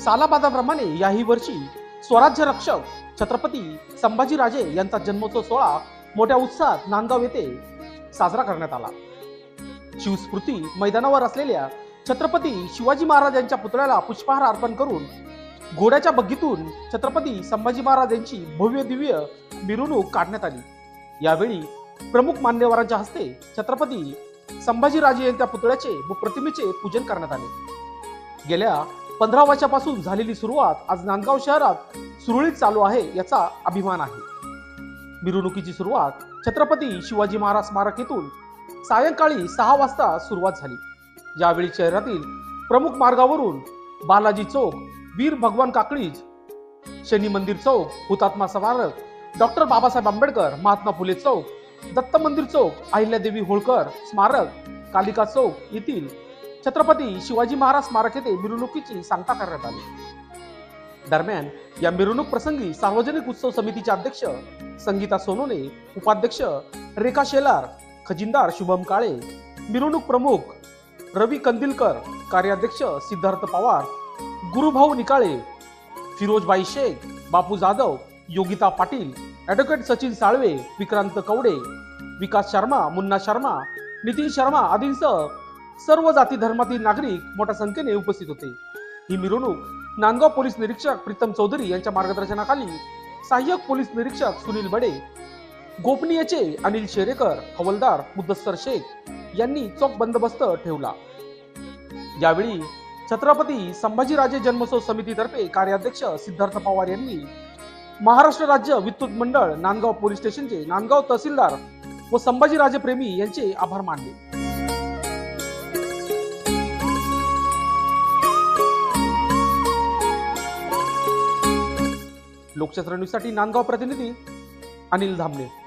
सालाबादाप्रमाणे याही वर्षी स्वराज्य रक्षक छत्रपती संभाजीराजे यांचा जन्मोत्सव सोहळा मोठ्या उत्साहात नांदगाव येथे साजरा करण्यात आला. शिवस्मृती मैदानावर असलेल्या छत्रपती शिवाजी महाराज यांच्या पुतळ्याला पुष्पहार अर्पण करून घोड्याच्या बग्गीतून छत्रपती संभाजी महाराज यांची भव्य दिव्य मिरवणूक काढण्यात आली. यावेळी प्रमुख मान्यवरांच्या हस्ते छत्रपती संभाजीराजे यांच्या पुतळ्याचे व प्रतिमेचे पूजन करण्यात आले. गेल्या पंधरा वर्षापासून झालेली सुरुवात आज नांदगाव शहरात सुरळीत चालू आहे याचा अभिमान आहे. मिरवणुकीची सुरुवात छत्रपती शिवाजी महाराज स्मारक येथून सायंकाळी सहा वाजता सुरुवात झाली. यावेळी शहरातील प्रमुख मार्गावरून बालाजी चौक वीर भगवान काकडीज शनी मंदिर चौक हुतात्मा स्मारक डॉक्टर बाबासाहेब आंबेडकर महात्मा फुले चौक दत्त मंदिर चौक अहिल्यादेवी होळकर स्मारक कालिका चौक येथील छत्रपती शिवाजी महाराज स्मारक येथे मिरवणुकीची सांगता करण्यात आली. दरम्यान या मिरवणूक प्रसंगी सार्वजनिक उत्सव समितीचे अध्यक्ष संगीता सोनोने उपाध्यक्ष रेखा शेलार खजिनदार शुभम काळे मिरवणूक प्रमुख रवी कंदिलकर कार्याध्यक्ष सिद्धार्थ पवार गुरुभाऊ निकाळे फिरोजबाई शेख बापू जाधव योगिता पाटील ॲडव्होकेट सचिन साळवे विक्रांत कवडे विकास शर्मा मुन्ना शर्मा नितीन शर्मा आदींसह सर्व जाती धर्मातील नागरिक मोठ्या संख्येने उपस्थित होते. ही मिरवणूक नांदगाव पोलीस निरीक्षक प्रीतम चौधरी यांच्या मार्गदर्शनाखाली सहाय्यक पोलीस निरीक्षक सुनील बडे गोपनीयचे अनिल शेरेकर हवलदार मुदस्सर शेख यांनी चोख बंदोबस्त ठेवला. यावेळी छत्रपती संभाजीराजे जन्मोत्सव समितीतर्फे कार्याध्यक्ष सिद्धार्थ पवार यांनी महाराष्ट्र राज्य विद्युत मंडळ नांदगाव पोलीस स्टेशनचे नांदगाव तहसीलदार व संभाजीराजे प्रेमी यांचे आभार मानले. लोकशास्त्र न्यूजसाठी नांदगाव प्रतिनिधी अनिल धामणे.